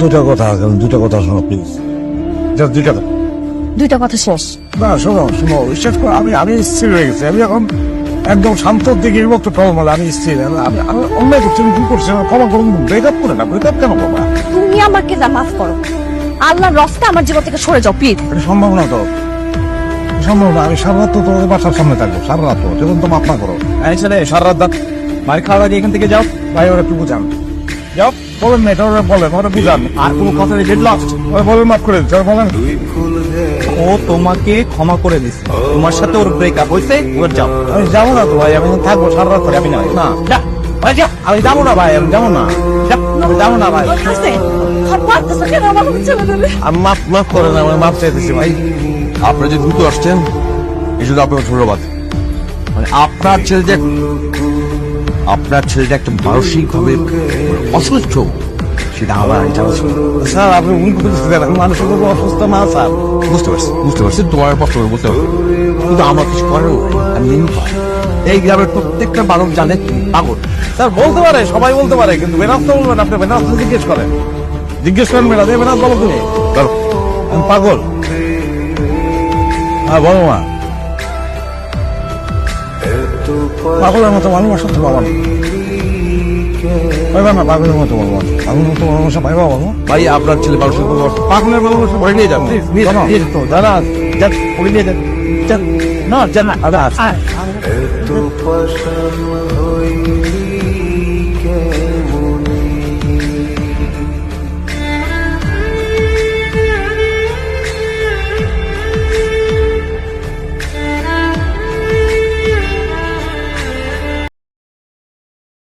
দুটা কথা আছে দুটা কথা শোনো প্লিজ দুটা কথা। দুইটা কথা শেষ। না শোনো শোনো বিশ্বাস করো আমি আমি স্থির হয়ে গেছি। আমি এখন একদম শান্ত দিকে বিভক্ত প্রবলেম হলে আমি স্থির। আমি অন্যায় করছি আমি ক্ষমা করুন ব্রেকআপ করে না ব্রেকআপ কেন করবা? তুমি আমাকে যা মাফ করো। আল্লাহর রস্তে আমার জীবন থেকে সরে যাও প্লিজ এটা সম্ভব না তো। সম্ভব না আমি সারা রাত তো তোর বাসার সামনে থাকব সারা রাত তো। যেমন তো মাপ না করো। এই ছেলে সারা রাত মার খাওয়া দিয়ে এখান থেকে যাও। ভাই ওরা একটু বুঝান। যাও বলেন না এটা ওরা বলেন ওরা বুঝান। আর কোনো কথা নেই লস্ট ওরা বলেন মাফ করে দিচ্ছে ওরা বলেন। ও তোমাকে ক্ষমা করে দিছে। তোমার সাথে ওর ব্রেকআপ হয়েছে এবার যাও। আমি যাব না তো ভাই আমি থাকব সারা রাত যাবি না না যা ভাই যা আমি যাব না ভাই আমি যাব না। যা, আমি যাব না ভাই। আমি মাফ মাফ করে না আমি মাফ চাইতেছি ভাই। আপনারা যে দ্রুত আসছেন এই জন্য আপনাকে ধন্যবাদ। মানে আপনার ছেলে যে আপনার ছেলেটা একটা মানসিক ভাবে অসুস্থ সেটা আমার। স্যার আপনি ভুল করতেছেন আমি মানুষের উপর অসুস্থ না স্যার। বুঝতে পারছি বুঝতে পারছি। তোমার কষ্ট করে বুঝতে পারছি কিন্তু আমার কিছু করার আমি নিরুপায় এই গ্রামের প্রত্যেকটা মানুষ জানে পাগল। স্যার বলতে পারে সবাই বলতে পারে কিন্তু বেনাস তো বলবেন আপনি বেনাস তো জিজ্ঞেস করেন। জিজ্ঞেস করেন বেনাস এই বেনাস বলো তুমি। পাগল। হ্যাঁ বলো মা। পাগলের মতো ভালোবাসা তো বাবা না পাইবা না পাগলের মতো ভালোবাসা পাগলের মতো ভালোবাসা পাইবা বাবা ভাই আপনার ছেলে মানুষের। পাগলের ভালোবাসা ভরে নিয়ে যান। দাদা যাক ভরে নিয়ে যান। না জানা আর